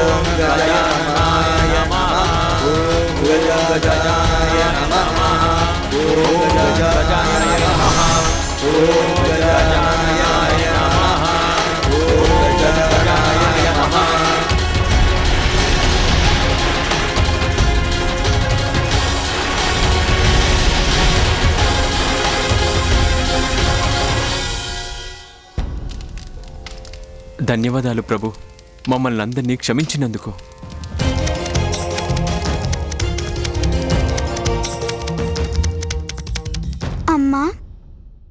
ఓం గజాననాయ నమః ఓం గజాననాయ నమః ఓం గజాననాయ నమః ఓం గజాననాయ నమః ఓం గజాననాయ నమః ధన్యవాదాలు ప్రభు. మమ్మల్ని అందరినీ క్షమించినందుకు. అమ్మా.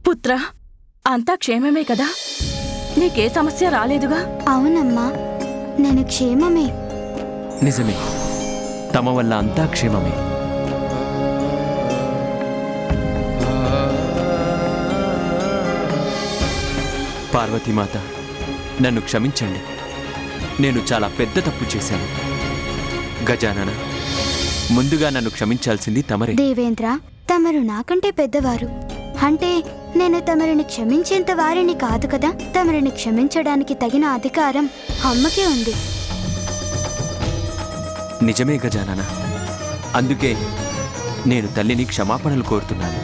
పుత్ర అంతా క్షేమమే కదా? నీకే సమస్య రాలేదుగా? అవునమ్మా. నేను క్షేమమే. నిజమే. తమ వల్ల అంతా క్షేమమే. పార్వతీమాత నన్ను క్షమించండి. నేను చాలా పెద్ద తప్పు చేశాను. గజానన ముందుగా నన్ను క్షమించాల్సింది తమరే. దేవేంద్ర తమరు నాకంటే పెద్దవారు. అంటే నేను తమరిని క్షమించేంత వారిని కాదు కదా? తమరిని క్షమించడానికి తగిన అధికారం అమ్మకే ఉంది. నిజమే గజానన. అందుకే నేను తల్లిని క్షమాపణలు కోరుతున్నాను.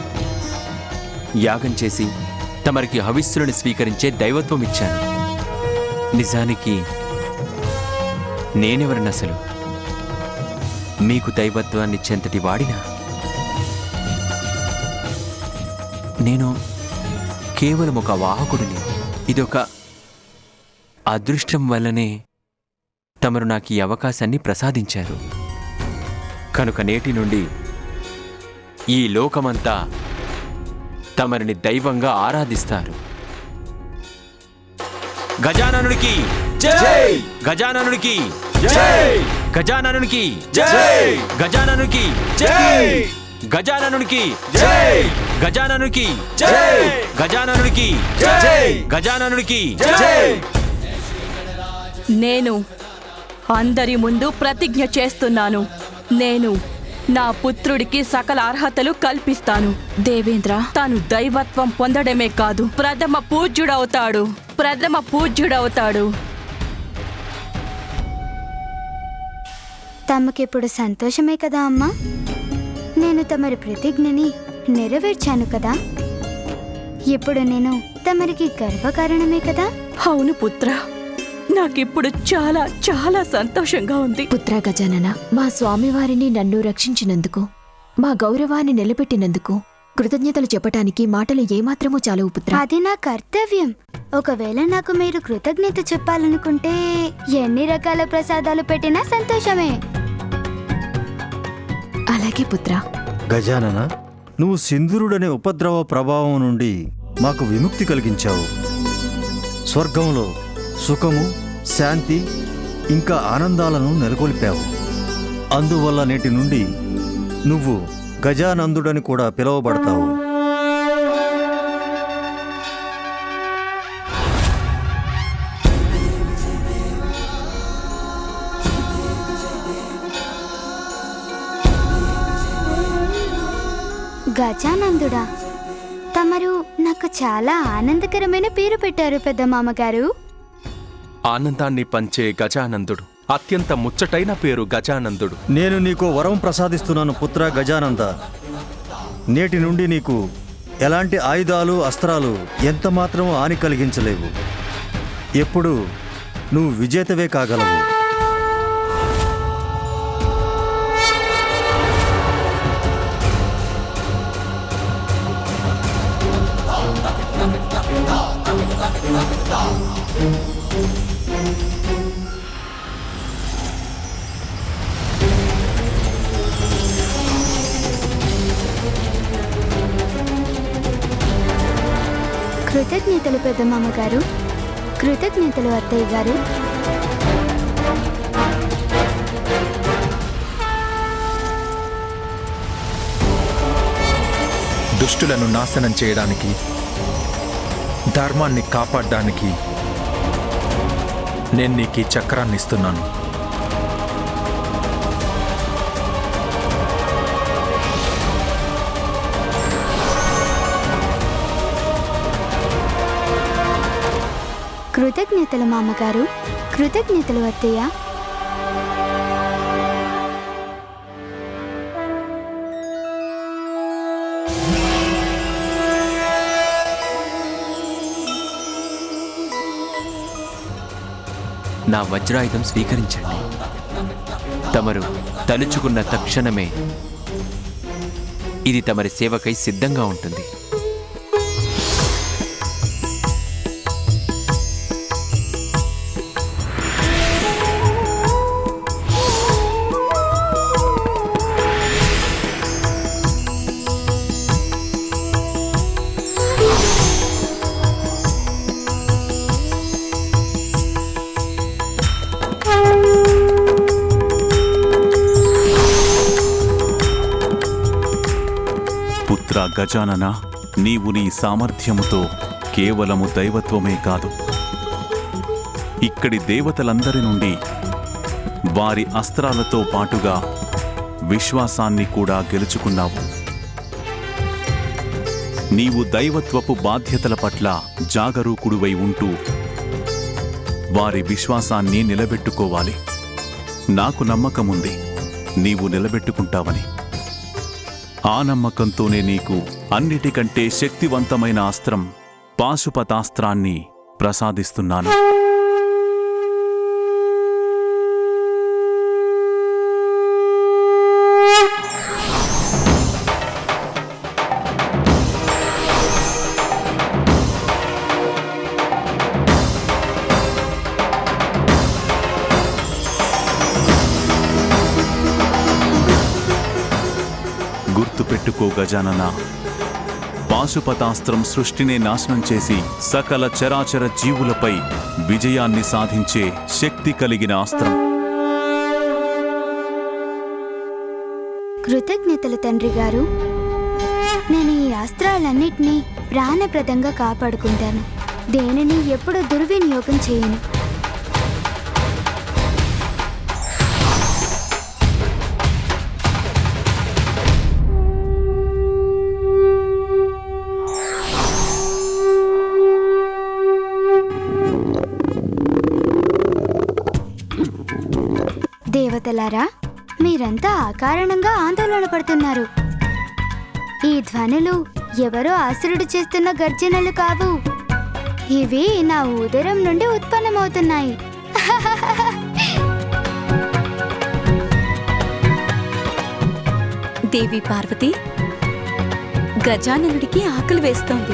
యాగం చేసి తమరికి హవిస్సులను స్వీకరించే దైవత్వం ఇచ్చాను. నిజానికి నేనెవరినసలు మీకు దైవత్వాన్ని చెంతటి వాడినా? నేను కేవలం ఒక వాహకుడిని. ఇదొక అదృష్టం వల్లనే తమరు నాకు ఈ అవకాశాన్ని ప్రసాదించారు. కనుక నేటి నుండి ఈ లోకమంతా తమరిని దైవంగా ఆరాధిస్తారు. గజాననుడికి గజాననుడికి జై! గజాననుడికి జై! గజాననుడికి జై! గజాననుడికి జై! గజాననుడికి జై! గజాననుడికి జై! గజాననుడికి జై! నేను అందరి ముందు ప్రతిజ్ఞ చేస్తున్నాను నేను నా పుత్రుడికి సకల అర్హతలు కల్పిస్తాను దేవేంద్ర తాను దైవత్వం పొందడమే కాదు ప్రథమ పూజ్యుడవుతాడు ప్రథమ పూజ్యుడవుతాడు తమకిప్పుడు సంతోషమే కదా అమ్మా? నేను తమరి ప్రతిజ్ఞని నెరవేర్చాను కదా? ఇప్పుడు నేను తమరికి గర్వకారణమే కదా? అవును పుత్ర. నాకిప్పుడు చాలా చాలా సంతోషంగా ఉంది. పుత్ర గజానన మా స్వామివారిని నన్ను రక్షించినందుకు మా గౌరవాన్ని నిలబెట్టినందుకు కృతజ్ఞతలు చెప్పటానికి మాటలు ఏమాత్రమూ చాలవు పుత్ర. అది నా కర్తవ్యం. ఒకవేళ నాకు మీరు కృతజ్ఞత చెప్పాలనుకుంటే ఎన్ని రకాల ప్రసాదాలు పెట్టినా సంతోషమే. అలాగే పుత్ర. గజానన నువ్వు సింధురుడనే ఉపద్రవ ప్రభావం నుండి మాకు విముక్తి కలిగించావు. స్వర్గంలో సుఖము శాంతి ఇంకా ఆనందాలను నెలకొల్పావు. అందువల్ల నేటి నుండి నువ్వు గజానందుడని కూడా పిలువబడతావు. చాలా ఆనందకరమైన పేరు పెట్టారు పెద్ద మామగారు ఆనందాన్ని పంచే గజానందుడు. అత్యంత ముచ్చటైన పేరు గజానందుడు. నేను నీకు వరం ప్రసాదిస్తున్నాను పుత్ర గజానంద. నేటి నుండి నీకు ఎలాంటి ఆయుధాలు అస్త్రాలు ఎంత మాత్రం హాని కలిగించలేవు. ఎప్పుడు నువ్వు విజేతవే కాగలవు. కృతజ్ఞతలు పెద్దమ్మ గారు. కృతజ్ఞతలు అత్తయ్య గారు. దుష్టులను నాశనం చేయడానికి ధర్మాన్ని కాపాడడానికి నేను నీకు ఈ చక్రాన్ని ఇస్తున్నాను. కృతజ్ఞతలు మామగారు. కృతజ్ఞతలు అత్తయ్య. నా వజ్రాయుధం స్వీకరించండి. తమరు తలుచుకున్న తక్షణమే ఇది తమరి సేవకై సిద్ధంగా ఉంటుంది. పుత్ర గజానన. నీవు నీ సామర్థ్యముతో కేవలము దైవత్వమే కాదు. ఇక్కడి దేవతలందరి నుండి వారి అస్త్రాలతో పాటుగా విశ్వాసాన్ని కూడా గెలుచుకున్నావు. నీవు దైవత్వపు బాధ్యతల పట్ల జాగరూకుడువై ఉంటూ వారి విశ్వాసాన్ని నిలబెట్టుకోవాలి. నాకు నమ్మకముంది. నీవు నిలబెట్టుకుంటావని. ఆ నమ్మకంతోనే నీకు అన్నిటికంటే శక్తివంతమైన అస్త్రం పాశుపతాస్త్రాన్ని ప్రసాదిస్తున్నాను. గజానన. పాశుపతాస్త్రం సృష్టినే నాశనం చేసి సకల చరాచర జీవులపై విజయాన్ని సాధించే శక్తి కలిగిన అస్త్రం కృతజ్ఞతలు తండ్రి గారు. నేను ఈ అస్త్రాలన్నిటినీ ప్రాణప్రదంగా కాపాడుకుంటాను. దేనిని ఎప్పుడూ దుర్వినియోగం చేయను. దేవతలారా మీరంతా అకారణంగా ఆందోళన పడుతున్నారు. ఈ ధ్వనులు ఎవరో ఆసురుడు చేస్తున్న గర్జనలు కావు. ఇవి నా ఉదరం నుండి ఉత్పన్నమవుతున్నాయి. దేవి పార్వతి గజాననుడికి ఆకలి వేస్తోంది.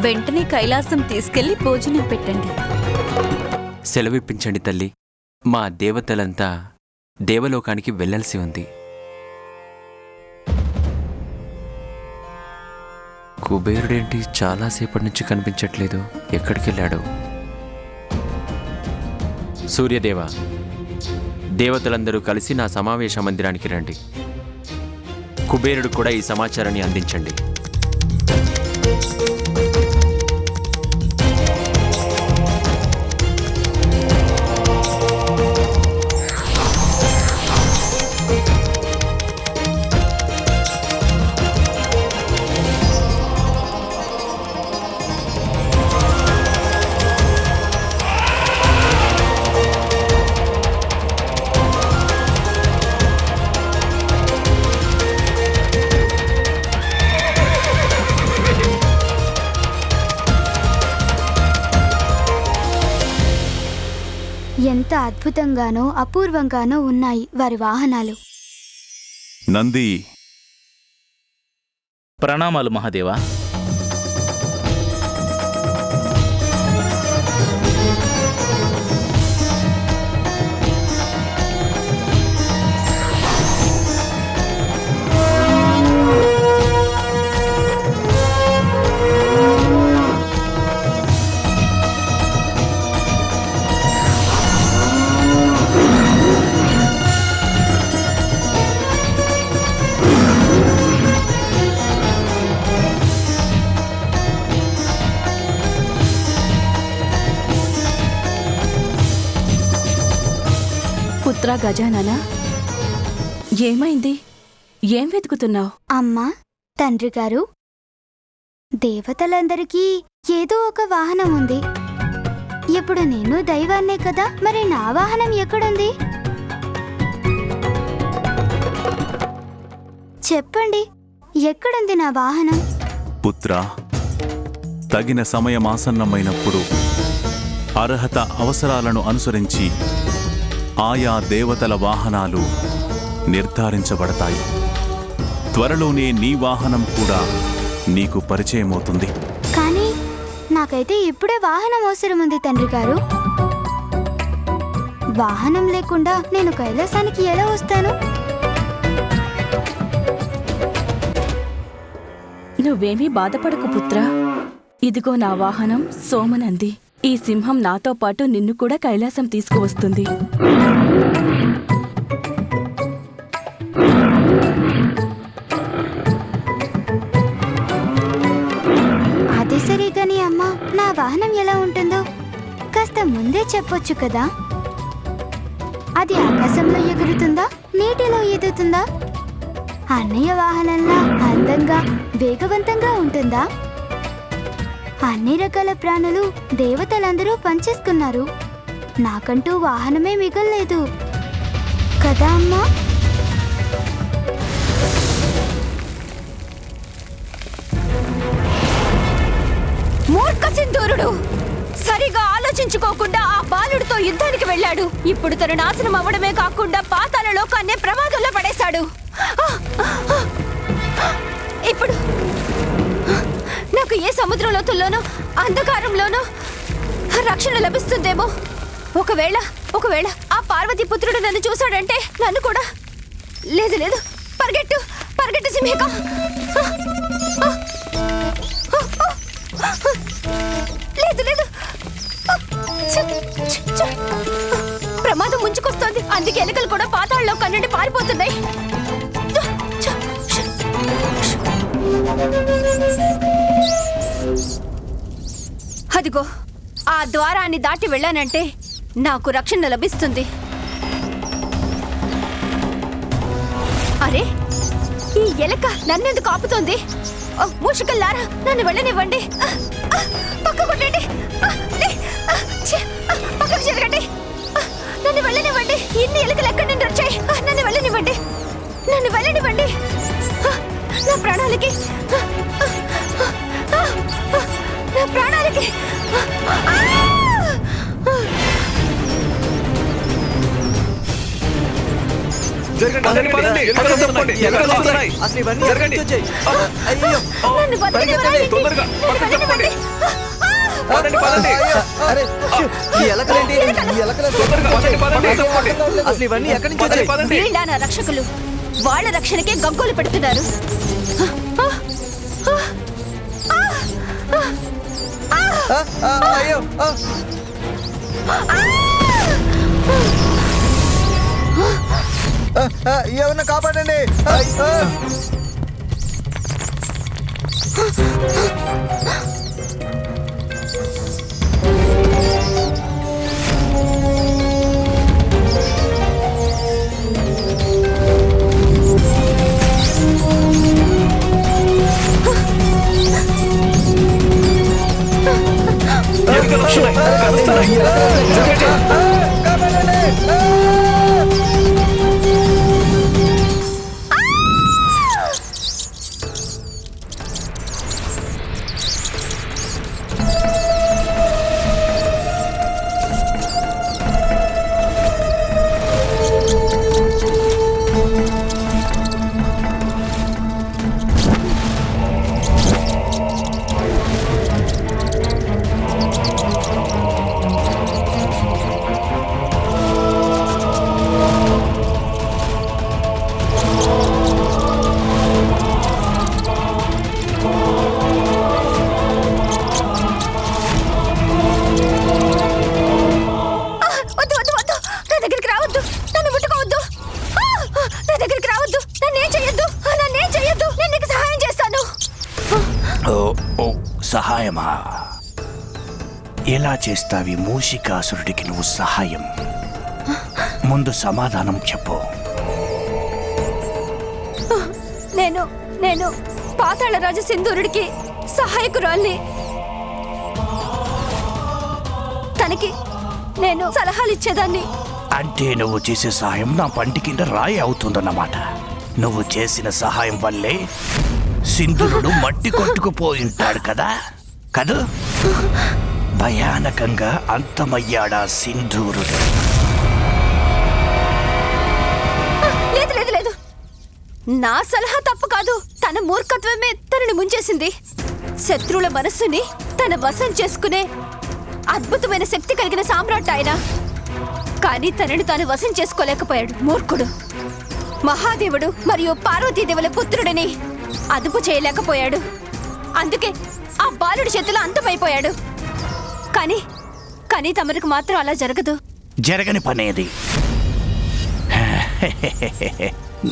వెంటనే కైలాసం తీసుకెళ్ళి భోజనం పెట్టండి. సెలవిప్పించండి తల్లి. మా దేవతలంతా దేవలోకానికి వెళ్ళాల్సి ఉంది. కుబేరుడేంటి చాలాసేపటి నుంచి కనిపించట్లేదు. ఎక్కడికి వెళ్ళాడు సూర్యదేవ దేవతలందరూ కలిసి నా సమావేశ మందిరానికి రండి. కుబేరుడు కూడా ఈ సమాచారాన్ని అందించండి. అద్భుతంగానో అపూర్వంగానో ఉన్నాయి వారి వాహనాలు. నంది. ప్రణామాలు మహాదేవా. గజానన? ఏమైంది? ఏం వెతుకుతున్నావు? అమ్మా తండ్రి గారు దేవతలందరికీ ఏదో ఒక వాహనం ఉంది. ఇప్పుడు నేను దైవాన్నే కదా మరి నా వాహనం ఎక్కడుంది? చెప్పండి ఎక్కడుంది నా వాహనం? పుత్ర తగిన సమయం ఆసన్నమైనప్పుడు అర్హత అవసరాలను అనుసరించి ఆయా దేవతల వాహనాలు నిర్ధారించబడతాయి. త్వరలోనే నీ వాహనం కూడా నీకు పరిచయమవుతుంది కానీ నాకైతే ఇప్పుడే వాహనం అవసరం ఉంది తండ్రి గారు. వాహనం లేకుండా నేను కైలాసానికి ఎలా వస్తాను? నువ్వేమీ బాధపడకు పుత్రా. ఇదిగో నా వాహనం సోమనంది. ఈ సింహం నాతో పాటు నిన్ను కూడా కైలాసం తీసుకువస్తుంది. అది సరే గాని అమ్మా నా వాహనం ఎలా ఉంటుందో కాస్త ముందే చెప్పొచ్చు కదా. అది ఆకాశంలో ఎగురుతుందా నీటిలో ఎదుగుతుందా? అన్నయ్య వాహనంలా అందంగా వేగవంతంగా ఉంటుందా? అన్ని రకాల ప్రాణులు దేవతలందరూ పనిచేసుకున్నారు నాకంటూ వాహనమే మిగల్లేదు. కదా అమ్మా? మూర్ఖ సింధూరుడు! సరిగా ఆలోచించుకోకుండా ఆ బాలుడితో యుద్ధానికి వెళ్ళాడు. ఇప్పుడు తను నాశనం అవ్వడమే కాకుండా పాతాల లోకాన్నే ప్రమాదంలో పడేశాడు. ఇప్పుడు నాకు ఏ సముద్ర లోతుల్లోనో అంధకారంలోనో రక్షణ లభిస్తుందేమో. ఒకవేళ ఒకవేళ ఆ పార్వతి పుత్రుడు నన్ను చూశాడంటే నన్ను కూడా. లేదు లేదు. పరిగెట్టు పరిగెట్టు సింహిక. లేదు లేదు. ప్రమాదం ముంచుకొస్తోంది. అందుకే ఎలుకలు అదిగో ఆ ద్వారాన్ని దాటి వెళ్ళానంటే నాకు రక్షణ లభిస్తుంది. అరే ఈ ఎలక నన్నెందుకు ఆపుతోంది? ఓ, మూషికల్లారా నన్ను వెళ్ళనివ్వండి. ఆ, పక్కకు కొట్టండి. పక్కకు నన్ను వెళ్ళనివ్వండి. ఇన్ని ఎలుకలు ఎక్కడి నుండి వచ్చాయి? నన్ను వెళ్ళనివ్వండి. నన్ను వెళ్ళనివ్వండి. నా ప్రాణాలకి నా ప్రాణాలకి. అసలు ఇవన్నీ ఎక్కడి నుంచి వచ్చాయి. వీళ్ళ నా రక్షకులు. వాళ్ళ రక్షణకే గగ్గోలు పెడుతున్నారు. ఆ, ఆ, అయ్యో ఆ. ఎవరిని కాపాడండి చేస్తావి మూషికాసురుడికి నువ్వు సహాయం. ముందు సమాధానం చెప్పు. నేను నేను పాతాళ రాజు సింధూరుడికి సహాయకురాల్ని. తనకి నేను సలహాలు ఇచ్చేదాన్ని అంటే నువ్వు చేసే సహాయం నా పంటి కింద రాయి అవుతుందన్నమాట. నువ్వు చేసిన సహాయం వల్లే సింధురుడు మట్టి కొట్టుకుపోయి ఉంటాడు కదా. కదూ? భయానకంగా అంతమయ్యాడా సింధూరుడు? లేదు లేదు లేదు. నా సలహా తప్పు కాదు. తన మూర్ఖత్వమే తనని ముంచేసింది. శత్రువుల మనస్సుని తన వశం చేసుకునే అద్భుతమైన శక్తి కలిగిన సామ్రాట్ ఆయన. కానీ తనని తాను వశం చేసుకోలేకపోయాడు మూర్ఖుడు. మహాదేవుడు మరియు పార్వతీదేవుల పుత్రుడిని అదుపు చేయలేకపోయాడు. అందుకే ఆ బాలుడి చేతిలో అంతమైపోయాడు. కానీ కానీ తమరికి మాత్రం అలా జరగదు. జరగని పనేది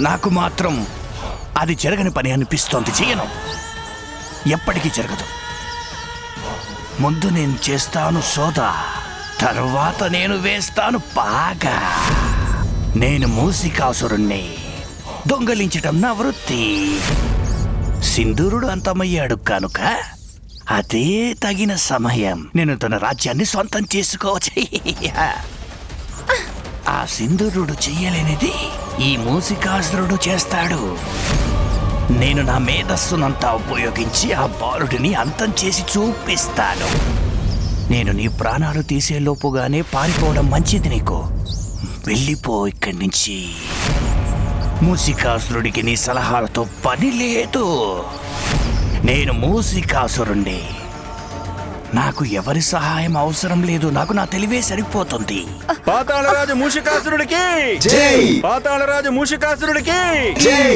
నాకు మాత్రం అది జరగని పని అనిపిస్తోంది. చేయను. ఎప్పటికీ జరగదు. ముందు నేను చేస్తాను సోదా తర్వాత నేను వేస్తాను బాగా నేను మూసికాసురుణ్ణి దొంగలించటం నా వృత్తి. సింధూరుడు అంతమయ్యాడు కనుక అదే తగిన సమయం. నేను తన రాజ్యాన్ని సొంతం చేసుకోవచ్చు. ఆ సింధూరుడు చెయ్యలేనిది ఈ మూసికాసురుడు చేస్తాడు. నేను నా మేధస్సునంతా ఉపయోగించి ఆ బాలుడిని అంతం చేసి చూపిస్తాను. నేను నీ ప్రాణాలు తీసే లోపుగానే పారిపోవడం మంచిది నీకు. వెళ్ళిపో ఇక్కడి నుంచి. మూసికాసురుడికి నీ సలహాలతో పని లేదు. నేను మూసికాసురుణ్ణి నాకు ఎవరి సహాయం అవసరం లేదు. నాకు నా తెలివే సరిపోతుంది. పాతాళరాజు మూషికాసురుడికి జై! పాతాళరాజు మూషికాసురుడికి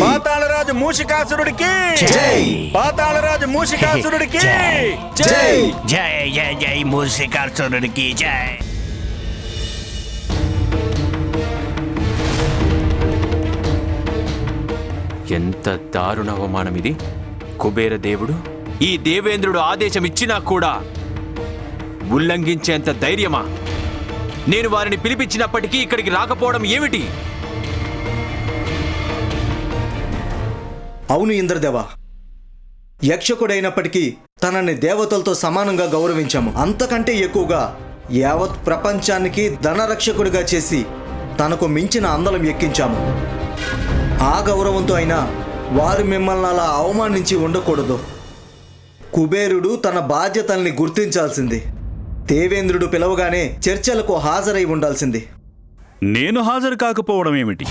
పాతాళరాజు మూషికాసురుడికి జై! పాతాళరాజు మూషికాసురుడికి జై! జై! జై జై మూసికాసురుడికి జై! ఎంత దారుణ అవమానం ఇది కుబేర దేవుడు ఈ దేవేంద్రుడు ఆదేశం ఇచ్చినా కూడా ఉల్లంఘించేంత ధైర్యమా? నేను వారిని పిలిపించినప్పటికీ ఇక్కడికి రాకపోవడం ఏమిటి? అవును ఇంద్రదేవ. యక్షకుడైనప్పటికీ తనని దేవతలతో సమానంగా గౌరవించాము. అంతకంటే ఎక్కువగా యావత్ ప్రపంచానికి ధనరక్షకుడిగా చేసి తనకు మించిన అందలం ఎక్కించాము. ఆ గౌరవంతో అయినా వారు మిమ్మల్ని అలా అవమానించి ఉండకూడదు. కుబేరుడు తన బాధ్యతల్ని గుర్తించాల్సింది. దేవేంద్రుడు పిలవగానే చర్చలకు హాజరై ఉండాల్సింది. నేను హాజరు కాకపోవడం ఏమిటి?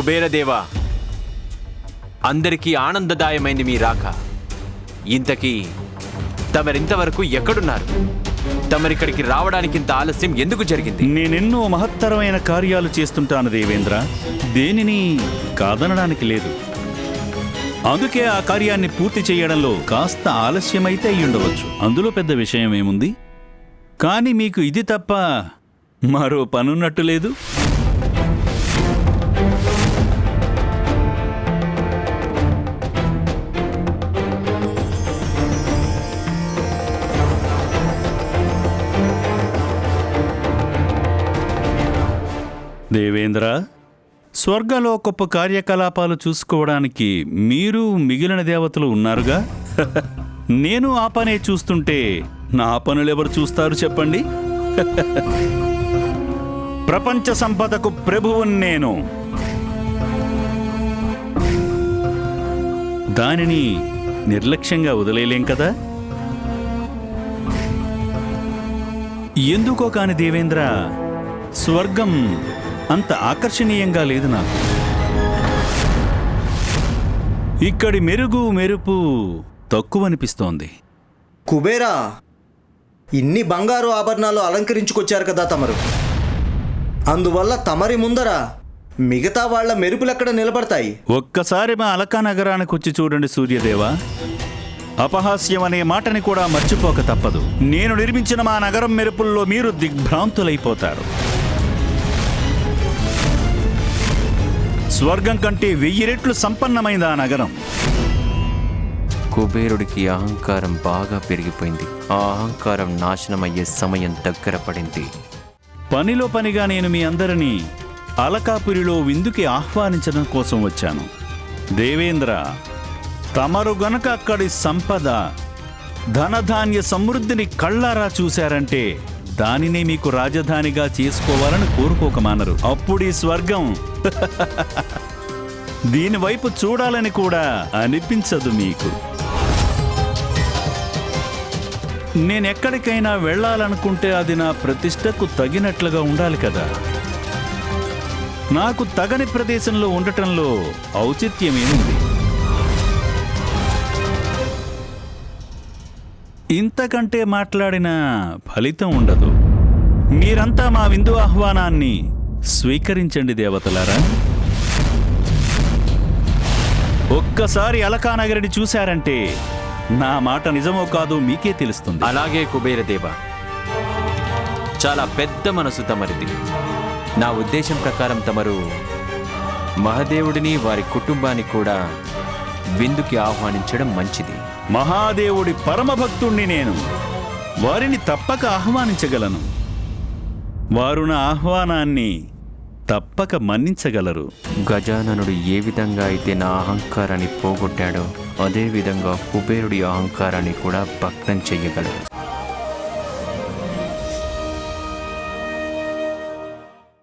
కుబేరదేవా అందరికీ ఆనందదాయమైంది మీ రాక. ఇంతకీ తమరింతవరకు ఎక్కడున్నారు? తమరిక్కడికి రావడానికి ఇంత ఆలస్యం ఎందుకు జరిగింది? నేనెన్నో మహత్తరమైన కార్యాలు చేస్తుంటాను దేవేంద్ర. దేనిని కాదనడానికి లేదు. అందుకే ఆ కార్యాన్ని పూర్తి చేయడంలో కాస్త ఆలస్యమైతే అయ్యుండవచ్చు. అందులో పెద్ద విషయం ఏముంది? కానీ మీకు ఇది తప్ప మరో పనున్నట్టు లేదు. దేవేంద్ర? స్వర్గలోకపు కార్యకలాపాలు చూసుకోవడానికి మీరు మిగిలిన దేవతలు ఉన్నారుగా? నేను ఆ పనే చూస్తుంటే నా పనులెవరు చూస్తారు చెప్పండి? ప్రపంచ సంపదకు ప్రభువుని నేను. దానిని నిర్లక్ష్యంగా వదిలేయలేం కదా? ఎందుకో కాని దేవేంద్ర స్వర్గం అంత ఆకర్షణీయంగా లేదు నాకు. ఇక్కడి మెరుగు మెరుపు తక్కువనిపిస్తోంది. కుబేరా ఇన్ని బంగారు ఆభరణాలు అలంకరించుకొచ్చారు కదా తమరు. అందువల్ల తమరి ముందర మిగతా వాళ్ళ మెరుపులెక్కడ నిలబడతాయి? ఒక్కసారి మా అలకా నగరానికి వచ్చి చూడండి సూర్యదేవ. అపహాస్యం అనే మాటని కూడా మర్చిపోక తప్పదు. నేను నిర్మించిన మా నగరం మెరుపుల్లో మీరు దిగ్భ్రాంతులైపోతారు. స్వర్గం కంటే వెయ్యి రెట్లు సంపన్నమైంది ఆ నగరం. కుబేరుడికి అహంకారం బాగా పెరిగిపోయింది. ఆ అహంకారం నాశనమయ్యే సమయం దగ్గర పడింది. పనిలో పనిగా నేను మీ అందరినీ అలకాపురిలో విందుకి ఆహ్వానించడం కోసం వచ్చాను. దేవేంద్ర తమరు గనక అక్కడి సంపద ధనధాన్య సమృద్ధిని కళ్ళారా చూశారంటే దానినే మీకు రాజధానిగా చేసుకోవాలని కోరుకోకమానరు. అప్పుడు ఈ స్వర్గం. దీని వైపు చూడాలని కూడా అనిపించదు మీకు. నేనెక్కడికైనా వెళ్ళాలనుకుంటే అది నా ప్రతిష్టకు తగినట్లుగా ఉండాలి కదా. నాకు తగని ప్రదేశంలో ఉండటంలో ఔచిత్యమేముంది? ఇంతకంటే మాట్లాడిన ఫలితం ఉండదు. మీరంతా మా విందు ఆహ్వానాన్ని స్వీకరించండి దేవతలారా. ఒక్కసారి అలకానగరిని చూశారంటే నా మాట నిజమో కాదో మీకే తెలుస్తుంది. అలాగే కుబేరదేవ చాలా పెద్ద మనసు తమరిది. నా ఉద్దేశం ప్రకారం తమరు మహదేవుడిని వారి కుటుంబాన్ని కూడా విందుకి ఆహ్వానించడం మంచిది. మహాదేవుడి పరమభక్తుణ్ణి నేను. వారిని తప్పక ఆహ్వానించగలను. వారు నా ఆహ్వానాన్ని తప్పక మన్నించగలరు. గజాననుడు ఏ విధంగా అయితే నా అహంకారాన్ని పోగొట్టాడో అదే విధంగా కుబేరుడి అహంకారాన్ని కూడా భగ్నం చెయ్యగలడు